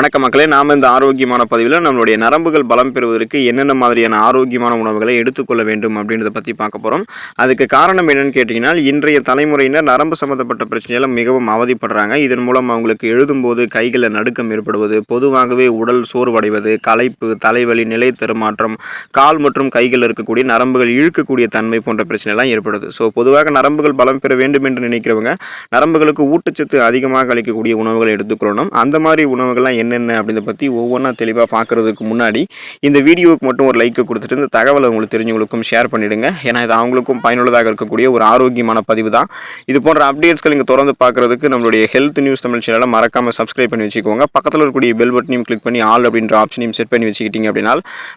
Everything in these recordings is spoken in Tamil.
வணக்க மக்களே நாம் இந்த ஆரோக்கியமான பதிவில் நம்மளுடைய நரம்புகள் பலம் பெறுவதற்கு என்னென்ன மாதிரியான ஆரோக்கியமான உணவுகளை எடுத்துக்கொள்ள வேண்டும் அப்படின்றத பற்றி பார்க்க போகிறோம் அதுக்கு காரணம் என்னென்னு கேட்டிங்கன்னா இன்றைய தலைமுறையினர் நரம்பு சம்மந்தப்பட்ட பிரச்சனையால் மிகவும் அவதிப்படுறாங்க. இதன் மூலம் அவங்களுக்கு எழுதும்போது கைகளில் நடுக்கம் ஏற்படுவது பொதுவாகவே உடல் சோர்வடைவது களைப்பு தலைவலி நிலை தருமாற்றம் கால் மற்றும் கைகளில் இருக்கக்கூடிய நரம்புகள் இழுக்கக்கூடிய தன்மை போன்ற பிரச்சனைலாம் ஏற்படுது. ஸோ பொதுவாக நரம்புகள் பலம் பெற வேண்டும் என்று நினைக்கிறவங்க நரம்புகளுக்கு ஊட்டச்சத்து அதிகமாக அளிக்கக்கூடிய உணவுகளை எடுத்துக்கொள்ளணும். அந்த மாதிரி உணவுகள்லாம் என்னென்ன அப்படின்றத பற்றி ஒவ்வொன்றா தெளிவாக பார்க்குறதுக்கு முன்னாடி இந்த வீடியோவுக்கு மட்டும் ஒரு லைக்கை கொடுத்துட்டு இந்த தகவலை உங்களுக்கு தெரிஞ்சவங்களுக்கும் ஷேர் பண்ணிவிடுங்க ஏன்னா இது அவங்களுக்கும் பயனுள்ளதாக இருக்கக்கூடிய ஒரு ஆரோக்கியமான பதிவு தான். இது போன்ற அப்டேட்ஸ்கள் இங்கே தொடர்ந்து பார்க்குறதுக்கு நம்மளுடைய ஹெல்த் நியூஸ் தமிழ் சேனலை மறக்காமல் சப்ஸ்கிரைப் பண்ணி வச்சுக்கோங்க. பக்கத்தில் இருக்கக்கூடிய பெல் பட்டனையும் கிளிக் பண்ணி ஆல் அப்படின்ற ஆப்ஷனையும் செட் பண்ணி வச்சுக்கிட்டிங்க அப்படின்னா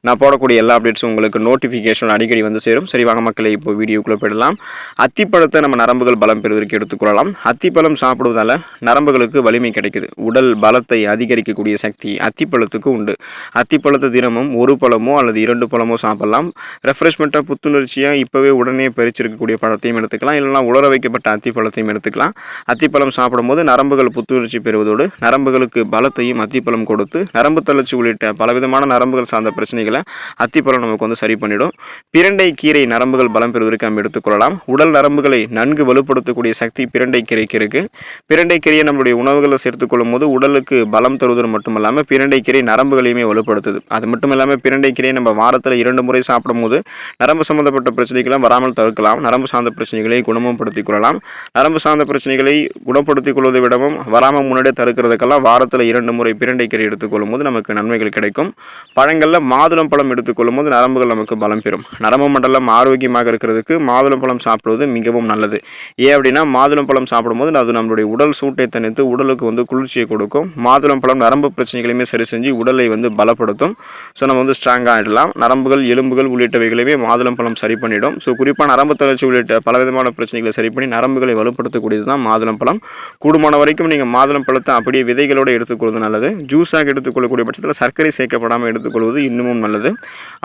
நான் போடக்கூடிய எல்லா அப்டேட்ஸும் உங்களுக்கு நோட்டிஃபிகேஷன் அடிக்கடி வந்து சேரும். சரி வாங்க மக்களை இப்போ வீடியோக்குள்ளே போயிடலாம். அத்திப்பழத்தை நம்ம நரம்புகள் பலம் பெறுவதற்கு எடுத்துக்கொள்ளலாம் அத்திப்பழம் சாப்பிடுவதால் நரம்புகளுக்கு வலிமை கிடைக்குது. உடல் பலத்தை அதிகரிக்க அதிகரிக்கக்கூடிய சக்தி அத்திப்பழத்துக்கு உண்டு. அத்திப்பழத்தை தினமும் ஒரு பழமோ அல்லது இரண்டு பழமோ சாப்பிடலாம். ரெஃப்ரெஷ்மெண்ட்டாக புத்துணர்ச்சியாக இப்போவே உடனே பறிச்சிருக்கக்கூடிய பழத்தையும் எடுத்துக்கலாம். இல்லைனா உலர வைக்கப்பட்ட அத்திப்பழத்தையும் எடுத்துக்கலாம். அத்திப்பழம் சாப்பிடும்போது நரம்புகள் புத்துணர்ச்சி பெறுவதோடு நரம்புகளுக்கு பலத்தையும் அத்திப்பழம் கொடுத்து நரம்பு தளர்ச்சி உள்ளிட்ட பலவிதமான நரம்புகள் சார்ந்த பிரச்சனைகளை அத்திப்பழம் நமக்கு வந்து சரி பண்ணிடும். பிரண்டை கீரை நரம்புகள் பலம் பெறுவதற்கு நம்ம எடுத்துக்கொள்ளலாம். உடல் நரம்புகளை நன்கு வலுப்படுத்தக்கூடிய சக்தி பிரண்டை கீரைக்கு இருக்குது பிரண்டை கீரையை நம்மளுடைய உணவுகளை சேர்த்துக்கொள்ளும் போது உடலுக்கு பலம் தருவதோடு மட்டுமல்லாமல் பிரண்டை கீரை நரம்புகளையுமே வலுப்படுத்துது. அது மட்டும் இல்லாமல் பிரண்டை கீரையை நம்ம வாரத்தில் இரண்டு முறை சாப்பிடும்போது நரம்பு சம்பந்தப்பட்ட பிரச்சனைகளாம் வராமல் தவிர்க்கலாம். நரம்பு சார்ந்த பிரச்சனைகளை குணமும் படுத்திக் கொள்ளலாம். நரம்பு சார்ந்த பிரச்சனைகளை குணப்படுத்திக் கொள்வதை விடவும் வராமல் முன்னாடியே தடுக்கிறதுக்கெல்லாம் வாரத்தில் இரண்டு முறை பிரண்டைக்கீரை எடுத்துக்கொள்ளும் போது நமக்கு நன்மைகள் கிடைக்கும். பழங்களில் மாதுளம் பழம் எடுத்துக்கொள்ளும் போது நரம்புகள் நமக்கு பலம் பெறும். நரம்பு மண்டலம் ஆரோக்கியமாக இருக்கிறதுக்கு மாதுளம் பழம் சாப்பிடுவது மிகவும் நல்லது. ஏன் அப்படின்னா மாதுளம் பழம் சாப்பிடும்போது அது நம்மளுடைய உடல் சூட்டை தணித்து உடலுக்கு வந்து குளிர்ச்சியை கொடுக்கும். மாதுளம் பழம் நரம்பு பிரச்சனைகளையுமே சரி செஞ்சு உடலை வந்து பலப்படுத்தும். ஸோ நம்ம வந்து ஸ்ட்ராங்காக ஆகிடலாம் நரம்புகள் எலும்புகள் உள்ளிட்டவைகளையுமே மாதுளம் பழம் சரி பண்ணிடும். ஸோ குறிப்பாக நரம்பு தளர்ச்சி உள்ளிட்ட பலவிதமான பிரச்சனைகளை சரி பண்ணி நரம்புகளை வலுப்படுத்தக்கூடியது தான் மாதுளம் பழம். கூடுமான வரைக்கும் நீங்கள் மாதுளம் பழத்தை அப்படியே விதைகளோடு எடுத்துக்கொள்வது நல்லது. ஜூஸாக எடுத்துக்கொள்ளக்கூடிய பட்சத்தில் சர்க்கரை சேர்க்கப்படாமல் எடுத்துக்கொள்வது இன்னமும் நல்லது.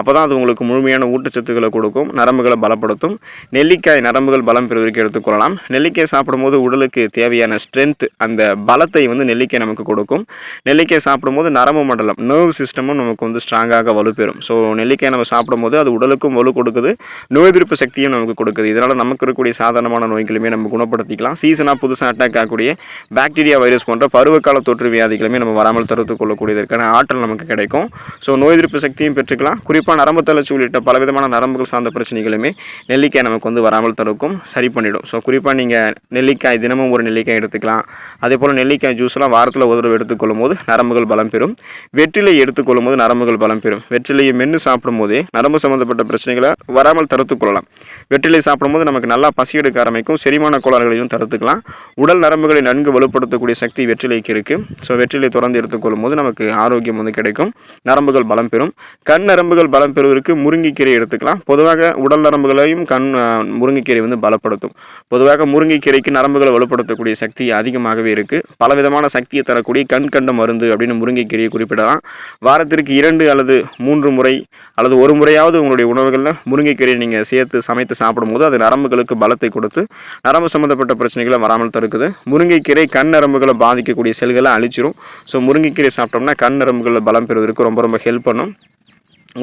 அப்போ தான் அது உங்களுக்கு முழுமையான ஊட்டச்சத்துக்களை கொடுக்கும் நரம்புகளை பலப்படுத்தும். நெல்லிக்காய் நரம்புகள் பலம் பெறுவதற்கு எடுத்துக்கொள்ளலாம். நெல்லிக்காய் சாப்பிடும்போது உடலுக்கு தேவையான ஸ்ட்ரென்த் அந்த பலத்தை வந்து நெல்லிக்காய் நமக்கு கொடுக்கும். நெல்லிக்காய் சாப்பிடும்போது நரம்பு மண்டலம் நர்வ் சிஸ்டமும் நமக்கு வந்து ஸ்ட்ராங்காக வலுப்பெறும். ஸோ நெல்லிக்காய் நம்ம சாப்பிடும்போது அது உடலுக்கும் வலு கொடுக்குது நோய் எதிர்ப்பு சக்தியும் நமக்கு கொடுக்குது. இதனால் நமக்கு இருக்கக்கூடிய சாதாரணமான நோய்களுமே நம்ம குணப்படுத்திக்கலாம். சீசனாக புதுசாக அட்டாக் ஆகக்கூடிய பாக்டீரியா வைரஸ் போன்ற பருவகால தொற்று வியாதிகளுமே நம்ம வராமல் தடுத்து கொள்ளக்கூடியதற்கான ஆற்றல் நமக்கு கிடைக்கும். ஸோ நோய் எதிர்ப்பு சக்தியும் பெற்றுக்கலாம். குறிப்பாக நரம்பு தளர்ச்சி உள்ளிட்ட பலவிதமான நரம்புகள் சார்ந்த பிரச்சனைகளுமே நெல்லிக்காய் நமக்கு வந்து வராமல் தடுக்கும் சரி பண்ணிடும். ஸோ குறிப்பாக நீங்கள் நெல்லிக்காய் தினமும் ஒரு நெல்லிக்காய் எடுத்துக்கலாம். அதே போல் நெல்லிக்காய் ஜூஸ்லாம் வாரத்தில் ஒரு தடவை எடுத்துக்கொள்ளும் போது நரம்புகள் பலம் பெறும். வெற்றிலை எடுத்துக்கொள்ளும் போது நரம்புகள் பலம் பெறும். வெற்றிலையை மென்று சாப்பிடும் போதே நரம்பு சம்பந்தப்பட்ட பிரச்சனைகளை வராமல் தடுத்துக்கொள்ளலாம் வெற்றிலை சாப்பிடும்போது நமக்கு நல்லா பசி எடுக்க ஆரம்பிக்கும். செரிமான கோளாறுகளையும் தடுத்துக்கலாம். உடல் நரம்புகளை நன்கு வலுப்படுத்தக்கூடிய சக்தி வெற்றிலைக்கு இருக்குது ஸோ வெற்றிலை தொடர்ந்து எடுத்துக்கொள்ளும் போது நமக்கு ஆரோக்கியம் வந்து கிடைக்கும். நரம்புகள் பலம் பெறும். கண் நரம்புகள் பலம் பெறுவதற்கு முருங்கைக்கீரை எடுத்துக்கலாம். பொதுவாக உடல் நரம்புகளையும் கண் முருங்கைக்கீரை வந்து பலப்படுத்தும். பொதுவாக முருங்கைக்கீரைக்கு நரம்புகளை வலுப்படுத்தக்கூடிய சக்தி அதிகமாகவே இருக்குது பலவிதமான சக்தியை தரக்கூடிய கண் கண்ட மருந்து அப்படின்னு முருங்கைக்கீரையை குறிப்பிடலாம். வாரத்திற்கு இரண்டு அல்லது மூன்று முறை அல்லது ஒரு முறையாவது உங்களுடைய உணவுகளில் முருங்கைக்கீரையை நீங்கள் சேர்த்து சமைத்து சாப்பிடும்போது அது நரம்புகளுக்கு பலத்தை கொடுத்து நரம்பு சம்மந்தப்பட்ட பிரச்சனைகளை வராமல் தடுக்குது. முருங்கைக்கீரை கண் நரம்புகளை பாதிக்கக்கூடிய செல்களை அழிச்சிரும். ஸோ முருங்கைக்கீரை சாப்பிட்டோம்னா கண் நரம்புகளில் பலம் பெறுவதற்கு ரொம்ப ரொம்ப ஹெல்ப் பண்ணும்.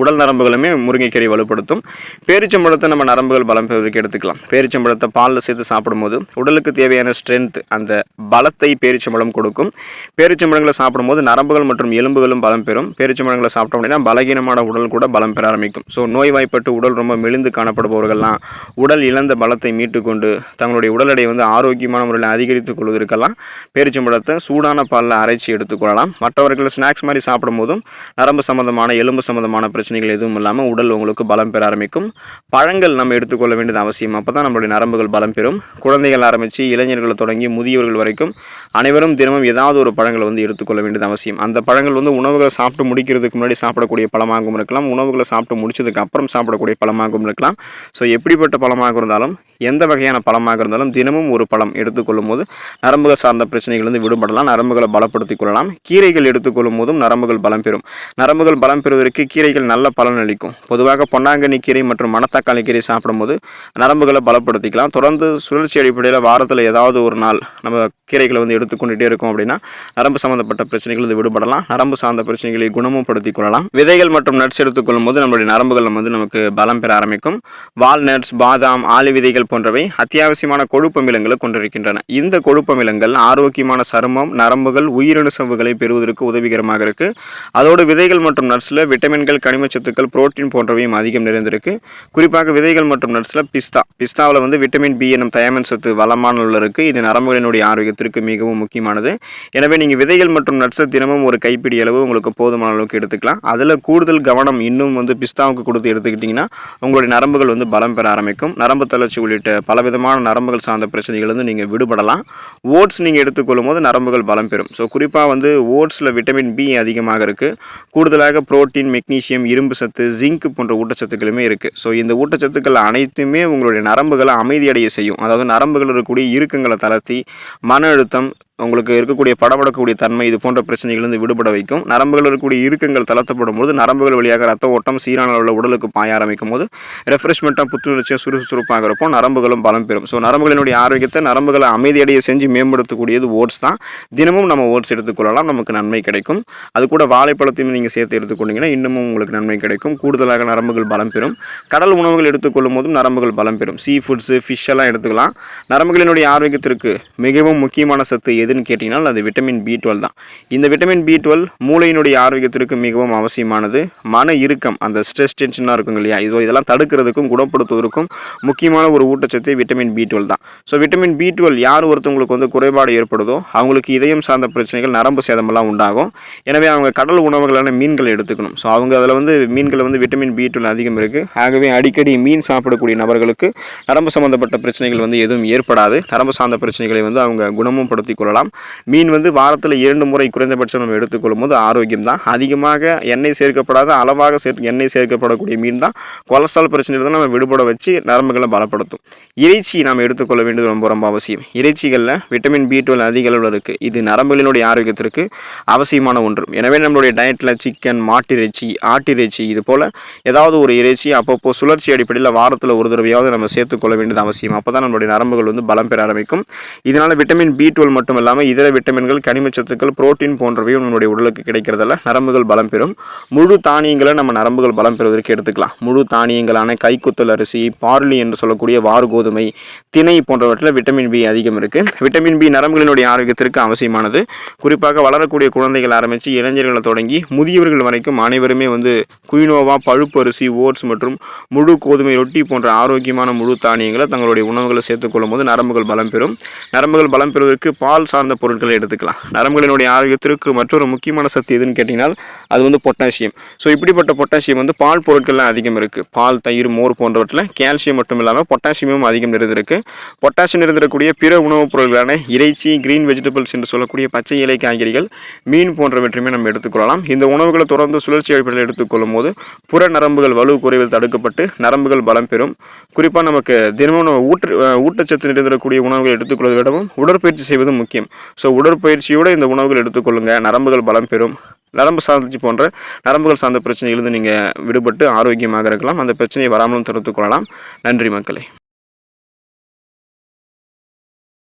உடல் நரம்புகளுமே முருங்கைக்கீரை வலுப்படுத்தும். பேரிச்சம்பழத்தை நம்ம நரம்புகள் பலம் பெறுவதற்கு எடுத்துக்கலாம். பேரிச்சம்பழத்தை பாலில் சேர்த்து சாப்பிடும்போது உடலுக்கு தேவையான ஸ்ட்ரென்த் அந்த பலத்தை பேரிச்சம்பழம் கொடுக்கும். பேரிச்சம்பழங்களை சாப்பிடும்போது நரம்புகள் மற்றும் எலும்புகளும் பலம் பெறும். பேரிச்சம்பழங்களை சாப்பிட்டோம் அப்படின்னா பலகீனமான உடல் கூட பலம் பெற ஆரம்பிக்கும். ஸோ நோய்வாய்ப்பட்டு உடல் ரொம்ப மெலிந்து காணப்படுபவர்கள்லாம் உடல் இழந்த பலத்தை மீட்டுக்கொண்டு தங்களுடைய உடல் எடையை வந்து ஆரோக்கியமான முறையில் அதிகரித்துக் கொள்வதற்கெல்லாம் பேரிச்சம்பழத்தை சூடான பாலில் அரைச்சி எடுத்துக்கொள்ளலாம் மற்றவர்கள் ஸ்நாக்ஸ் மாதிரி சாப்பிடும்போதும் நரம்பு சம்பந்தமான எலும்பு சம்பந்தமான பிரச்சனைகள் எதுவும் இல்லாமல் உடல் உங்களுக்கு பலம் பெற ஆரம்பிக்கும். பழங்கள் நம்ம எடுத்துக்கொள்ள வேண்டியது அவசியம். அப்போ தான் நம்மளுடைய நரம்புகள் பலம் பெறும். குழந்தைகள் ஆரம்பித்து இளைஞர்கள் தொடங்கி முதியவர்கள் வரைக்கும் அனைவரும் தினமும் ஏதாவது ஒரு பழங்களை வந்து எடுத்துக்கொள்ள வேண்டியது அவசியம். அந்த பழங்கள் வந்து உணவுகளை சாப்பிட்டு முடிக்கிறதுக்கு முன்னாடி சாப்பிடக்கூடிய பழமாகவும் இருக்கலாம். உணவுகளை சாப்பிட்டு முடிச்சதுக்கு அப்புறம் சாப்பிடக்கூடிய பழமாகவும் இருக்கலாம். ஸோ எப்படிப்பட்ட பழமாக இருந்தாலும் எந்த வகையான பழமாக இருந்தாலும் தினமும் ஒரு பழம் எடுத்துக்கொள்ளும் போது நரம்புகள் சார்ந்த பிரச்சனைகள் வந்து விடுபடலாம். நரம்புகளை பலப்படுத்திக் கொள்ளலாம். கீரைகள் எடுத்துக்கொள்ளும் போதும் நரம்புகள் பலம் பெறும். நரம்புகள் பலம் பெறுவதற்கு கீரைகள் நல்ல பலன் அளிக்கும். பொதுவாக பொன்னாங்கண்ணி கீரை மற்றும் மணத்தக்காளி கீரை சாப்பிடும்போது நரம்புகளை பலப்படுத்திக்கலாம். தொடர்ந்து சுழற்சி அடிப்படையில் வாரத்தில் ஏதாவது ஒரு நாள் நம்ம கீரைகளை வந்து எடுத்துக்கொண்டுட்டே இருக்கோம் அப்படின்னா நரம்பு சம்மந்தப்பட்ட பிரச்சனைகள் வந்து விடுபடலாம். நரம்பு சார்ந்த பிரச்சனைகளை குணமும் படுத்திக் கொள்ளலாம். விதைகள் மற்றும் நட்ஸ் எடுத்துக்கொள்ளும் போது நம்மளுடைய நரம்புகள் வந்து நமக்கு பலம் பெற ஆரம்பிக்கும். வால்நட்ஸ் பாதாம் ஆலி விதைகள் போன்றவை அத்தியாவசியமான கொழுப்பமிலங்களை கொண்டிருக்கின்றன. இந்த கொழுப்பமிலங்கள் ஆரோக்கியமான சருமம் நரம்புகள் உயிரணு சவ்வுகளை பெறுவதற்கு உதவிகரமாக இருக்கு. அதோடு விதைகள் மற்றும் நட்ஸில் விட்டமின்கள் கனிமச்சத்துக்கள் புரோட்டீன் போன்றவையும் அதிகம் நிறைந்திருக்கு. குறிப்பாக விதைகள் மற்றும் நட்ஸில் பிஸ்தா. பிஸ்தாவில் வந்து விட்டமின் பி எனும் தயாமின் சத்து வளமான இருக்குது இது நரம்புகளினுடைய ஆரோக்கியத்திற்கு மிகவும் முக்கியமானது. எனவே நீங்கள் விதைகள் மற்றும் நட்ஸை தினமும் ஒரு கைப்பிடி அளவு உங்களுக்கு போதுமான அளவுக்கு எடுத்துக்கலாம். அதில் கூடுதல் கவனம் இன்னும் வந்து பிஸ்தாவுக்கு கொடுத்து எடுத்துக்கிட்டிங்கன்னா உங்களுடைய நரம்புகள் வந்து பலம் பெற ஆரம்பிக்கும். நரம்பு தளர்ச்சி உள்ளிட்ட பலவிதமான நரம்புகள் சார்ந்த பிரச்சனைகள் வந்து நீங்கள் விடுபடலாம். ஓட்ஸ் நீங்கள் எடுத்துக்கொள்ளும் போது நரம்புகள் பலம் பெறும். ஸோ குறிப்பாக வந்து ஓட்ஸில் விட்டமின் பி அதிகமாக இருக்குது கூடுதலாக புரோட்டீன் இரும்பு சத்து ஜிங்க் போன்ற ஊட்டச்சத்துக்களுமே இருக்குது ஸோ இந்த ஊட்டச்சத்துக்கள் அனைத்துமே உங்களுடைய நரம்புகளை அமைதியடைய செய்யும். அதாவது நரம்புகள் இருக்கக்கூடிய இறுக்கங்களை தளர்த்தி மன அழுத்தம் உங்களுக்கு இருக்கக்கூடிய படபடக்கூடிய தன்மை இது போன்ற பிரச்சனைகளிலிருந்து விடுபட வைக்கும். நரம்புகள் இருக்கக்கூடிய இறுக்கங்கள் தளர்த்தப்படும் போது நரம்புகள் வழியாக ரத்த ஓட்டம் சீரான அளவில் உடலுக்கு பாய ஆரம்பிக்கும் போது ரெஃப்ரெஷ்மெண்ட்டாக புத்துணர்ச்சியாக சுறுசுறுப்பாக இருப்போம். நரம்புகளும் பலம் பெறும். ஸோ நரம்புகளினுடைய ஆரோக்கியத்தை நரம்புகளை அமைதியடைய செஞ்சு மேம்படுத்தக்கூடியது ஓட்ஸ் தான். தினமும் நம்ம ஓட்ஸ் எடுத்துக்கொள்ளலாம் நமக்கு நன்மை கிடைக்கும். அது கூட வாழைப்பழத்தையும் நீங்கள் சேர்த்து எடுத்துக்கொண்டீங்கன்னா இன்னமும் உங்களுக்கு நன்மை கிடைக்கும். கூடுதலாக நரம்புகள் பலம் பெறும். கடல் உணவுகள் எடுத்துக்கொள்ளும் போதும் நரம்புகள் பலம் பெறும். சீ ஃபுட்ஸு ஃபிஷ் எல்லாம் எடுத்துக்கலாம். நரம்புகளினுடைய ஆரோக்கியத்திற்கு மிகவும் முக்கியமான சத்து எதுன்னு கேட்டிங்கனால் அது விட்டமின் பி டுவெல் தான். இந்த விட்டமின் பி டுவெல் மூளையினுடைய ஆரோக்கியத்திற்கு மிகவும் அவசியமானது. மன இறுக்கம் அந்த ஸ்ட்ரெஸ் டென்ஷனாக இருக்கும் இல்லையா? இதோ இதெல்லாம் தடுக்கிறதுக்கும் குணப்படுத்துவதற்கும் முக்கியமான ஒரு ஊட்டச்சத்து விட்டமின் பி டுவெல் தான். ஸோ விட்டமின் பி டுவெல் யார் ஒருத்தவங்களுக்கு வந்து குறைபாடு ஏற்படுதோ அவங்களுக்கு இதயம் சார்ந்த பிரச்சனைகள் நரம்பு சேதமெல்லாம் உண்டாகும். எனவே அவங்க கடல் உணவுகளான மீன்களை எடுத்துக்கணும். ஸோ அவங்க அதில் வந்து மீன்களில் வந்து விட்டமின் பி டுவெல் அதிகம் இருக்குது ஆகவே அடிக்கடி மீன் சாப்பிடக்கூடிய நபர்களுக்கு நரம்பு சம்பந்தப்பட்ட பிரச்சனைகள் வந்து எதுவும் ஏற்படாது. நரம்பு சார்ந்த பிரச்சனைகளை வந்து அவங்க குணமும் படுத்திக் கொள்ளலாம். மீன் வந்து வாரத்தில் இரண்டு முறை குறைந்தபட்சம் நம்ம எடுத்துக்கொள்ளும் போது ஆரோக்கியம் தான் அதிகமாக எண்ணெய் சேர்க்கப்படாத அளவாக சேர் எண்ணெய் சேர்க்கப்படக்கூடிய மீன் தான். கொலஸ்ட்ரால் பிரச்சனையில் நம்ம விடுபட வச்சு நரம்புகளை பலப்படுத்தும். இறைச்சி நாம் எடுத்துக்கொள்ள வேண்டியது ரொம்ப ரொம்ப அவசியம். இறைச்சிகளில் விட்டமின் பி டுவெல் அதிக அளவில் இருக்குது இது நரம்புகளினுடைய ஆரோக்கியத்திற்கு அவசியமான ஒன்று. எனவே நம்மளுடைய டயட்டில் சிக்கன் மாட்டிறைச்சி ஆட்டிறைச்சி இது போல் ஏதாவது ஒரு இறைச்சி அப்பப்போ சுழற்சி அடிப்படையில் வாரத்தில் ஒரு தடவையாவது நம்ம சேர்த்துக்கொள்ள வேண்டியது அவசியம். அப்போ தான் நம்மளுடைய நரம்புகள் வந்து பலம் பெற ஆரம்பிக்கும். இதனால் விட்டமின் பி டுவெல் மட்டும் இல்லாமல் இதர விட்டமின்கள் கனிமச்சத்துக்கள் புரோட்டீன் போன்றவையும் நம்மளுடைய உடலுக்கு கிடைக்கிறதால நரம்புகள் பலம் பெறும். முழு தானியங்களை நம்ம நரம்புகள் பலம் பெறுவதற்கு எடுத்துக்கலாம். முழு தானியங்களான கைக்குத்தல் அரிசி பார்லி என்று சொல்லக்கூடிய வாறு கோதுமை திணை போன்றவற்றில் விட்டமின் பி அதிகம் இருக்குது விட்டமின் பி நரம்புகளினுடைய ஆரோக்கியத்திற்கு அவசியமானது. குறிப்பாக வளரக்கூடிய குழந்தைகள் ஆரம்பித்து இளைஞர்களை தொடங்கி முதியவர்கள் வரைக்கும் அனைவருமே வந்து குயினோவா பழுப்பு அரிசி ஓட்ஸ் மற்றும் முழு கோதுமை ரொட்டி போன்ற ஆரோக்கியமான முழு தானியங்களை தங்களுடைய உணவுகளை சேர்த்துக்கொள்ளும் போது நரம்புகள் பலம் பெறும். நரம்புகள் பலம் பெறுவதற்கு பால் சார்ந்த பொருட்களை எடுத்துக்கலாம். நரம்புகளினுடைய ஆரோக்கியத்திற்கு மற்றொரு முக்கியமான சக்தி எதுன்னு கேட்டிங்கன்னா அது வந்து பொட்டாசியம். ஸோ இப்படிப்பட்ட பொட்டாசியம் வந்து பால் பொருட்கள்லாம் அதிகம் இருக்குது பால் தயிர் மோர் போன்றவற்றில் கால்சியம் மட்டும் இல்லாமல் பொட்டாசியமும் அதிகம் நிறைந்திருக்கு. பொட்டாசியம் நிறைந்திருக்கக்கூடிய பிற உணவுப் பொருட்களான இறைச்சி கிரீன் வெஜிடபிள்ஸ் என்று சொல்லக்கூடிய பச்சை இலை காய்கறிகள் மீன் போன்றவற்றையுமே நம்ம எடுத்துக்கொள்ளலாம். இந்த உணவுகளை தொடர்ந்து சுழற்சி அடிப்படையில் எடுத்துக்கொள்ளும் போது புற நரம்புகள் வலு குறைவில் தடுக்கப்பட்டு நரம்புகள் பலம் பெறும். குறிப்பாக நமக்கு தினமும் ஊட்ட ஊட்டச்சத்து நிறைந்திருக்கக்கூடிய உணவுகள் எடுத்துக்கொள்வதை விடவும் உடற்பயிற்சி செய்வது முக்கியம். ஸோ உடற்பயிற்சியோடு இந்த உணவுகள் எடுத்துக்கொள்ளுங்க. நரம்புகள் பலம் பெறும். நரம்பு சார்ந்துச்சு போன்ற நரம்புகள் சார்ந்த பிரச்சனையிலிருந்து நீங்கள் விடுபட்டு ஆரோக்கியமாக இருக்கலாம். அந்த பிரச்சனையை வராமலும் தடுத்துக்கொள்ளலாம் நன்றி மக்களே.